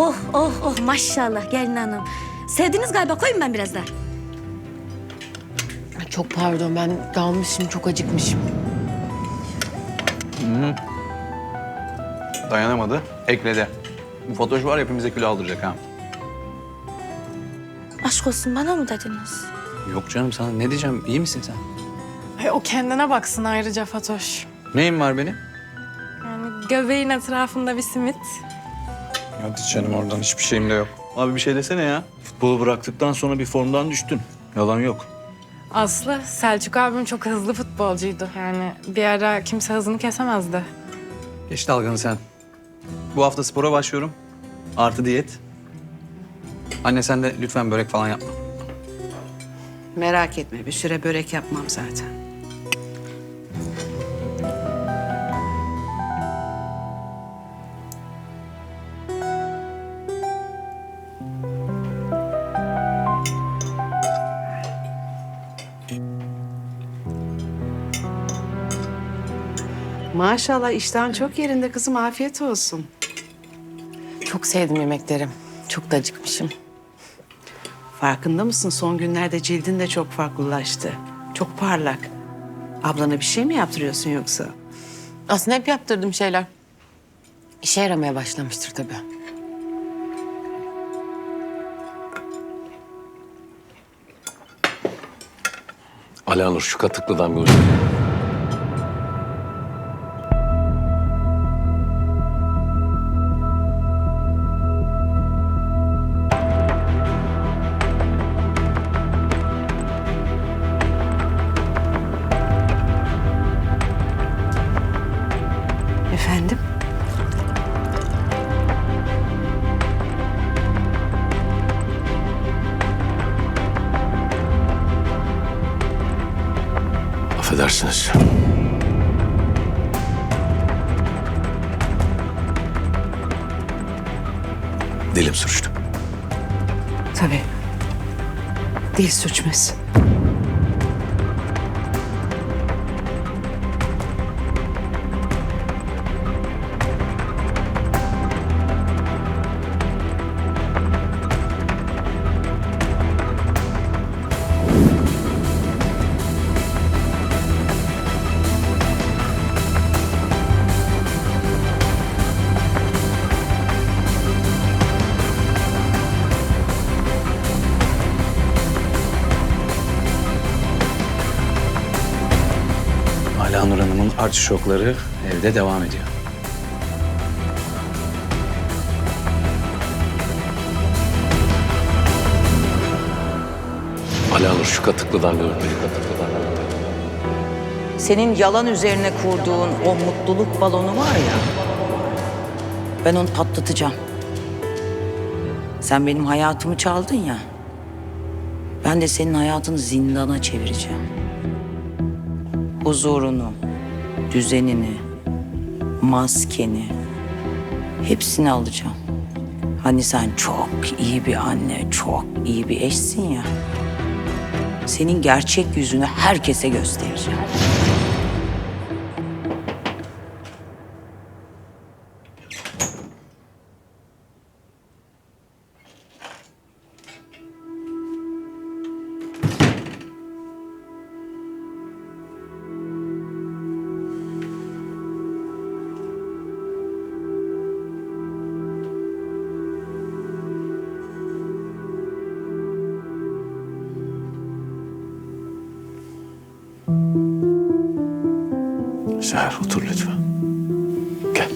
Oh oh oh maşallah gelin hanım. Sevdiniz galiba koyun ben biraz daha. Çok pardon ben dalmışım çok acıkmışım. Dayanamadı. Ekledi. Bu Fatoş var ya hepimize kilo aldıracak ha. Aşk olsun bana mı dediniz? Yok canım sana ne diyeceğim? İyi misin sen? Ay, o kendine baksın ayrıca Fatoş. Neyin var benim? Yani göbeğin etrafında bir simit. Hadi canım oradan hiçbir şeyim de yok. Abi bir şey desene ya. Futbolu bıraktıktan sonra bir formdan düştün. Yalan yok. Aslı, Selçuk abim çok hızlı futbolcuydu. Yani bir ara kimse hızını kesemezdi. Geç dalganı sen. Bu hafta spora başlıyorum. Artı diyet. Anne sen de lütfen börek falan yapma. Merak etme bir süre börek yapmam zaten. Maşallah iştahın çok yerinde kızım afiyet olsun. Çok sevdim yemekleri. Çok da acıkmışım. Farkında mısın son günlerde cildin de çok farklılaştı. Çok parlak. Ablana bir şey mi yaptırıyorsun yoksa? Aslında hep yaptırdığım şeyler. İşe yaramaya başlamıştır tabii. Alanur şu katıklıdan bir ucuk. Efendim? Affedersiniz. Dilim sürçtü. Tabii. Dil sürçmesi. Artişokları evde devam ediyor. Alanur şu katıklıdan. Şu katıklıdan ucuk. Senin yalan üzerine kurduğun o mutluluk balonu var ya. Ben onu patlatacağım. Sen benim hayatımı çaldın ya. Ben de senin hayatını zindana çevireceğim. Huzurunu, düzenini, maskeni hepsini alacağım. Hani sen çok iyi bir anne, çok iyi bir eşsin ya. Senin gerçek yüzünü herkese göstereceğim. Seher otur lütfen. Gel.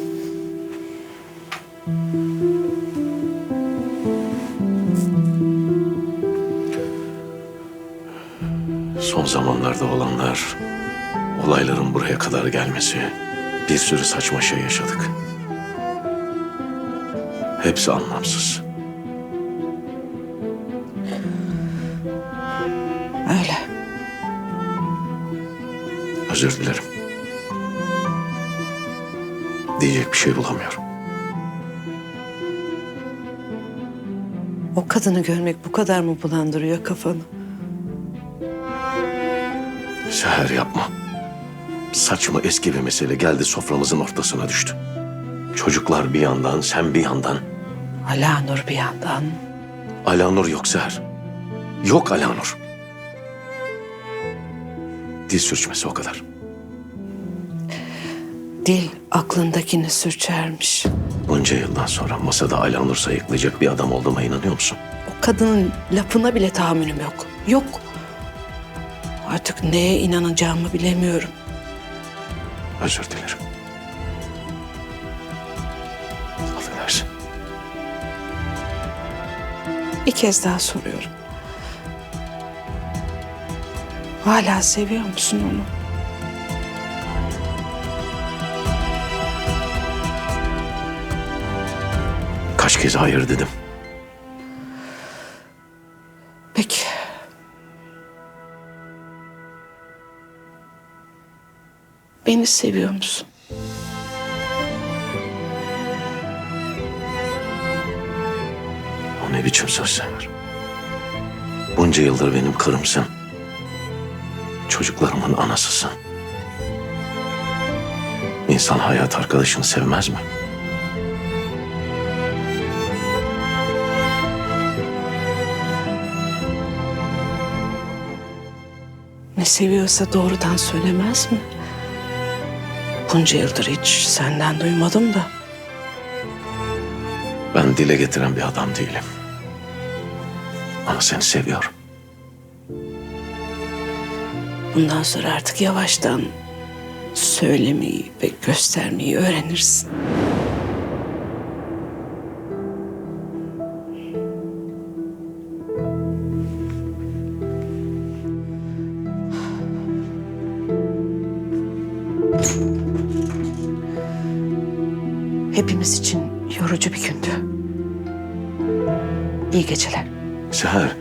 Son zamanlarda olanlar, olayların buraya kadar gelmesi, bir sürü saçma şey yaşadık. Hepsi anlamsız. Öyle. Özür dilerim. Diyecek bir şey bulamıyorum. O kadını görmek bu kadar mı bulandırıyor kafanı? Seher yapma. Saçma eski bir mesele geldi soframızın ortasına düştü. Çocuklar bir yandan, sen bir yandan. Alanur bir yandan. Alanur yok Seher. Yok Alanur. Dil sürçmesi o kadar. Dil aklındakini sürçermiş. Bunca yıldan sonra masada Alanur sayıklayacak bir adam olduğuma inanıyor musun? O kadının lafına bile tahammülüm yok. Yok. Artık neye inanacağımı bilemiyorum. Özür dilerim. Affedersin. Bir kez daha soruyorum. Hala seviyor musun onu? Kaç kez hayır dedim. Peki. Beni seviyor musun? O ne biçim söz Seher? Bunca yıldır benim karımsın. Çocuklarımın anasısın. İnsan hayat arkadaşını sevmez mi? Ne seviyorsa doğrudan söylemez mi? Bunca yıldır hiç senden duymadım da. Ben dile getiren bir adam değilim. Ama seni seviyorum. Bundan sonra artık yavaştan söylemeyi ve göstermeyi öğrenirsin. Hepimiz için yorucu bir gündü. İyi geceler. Seher,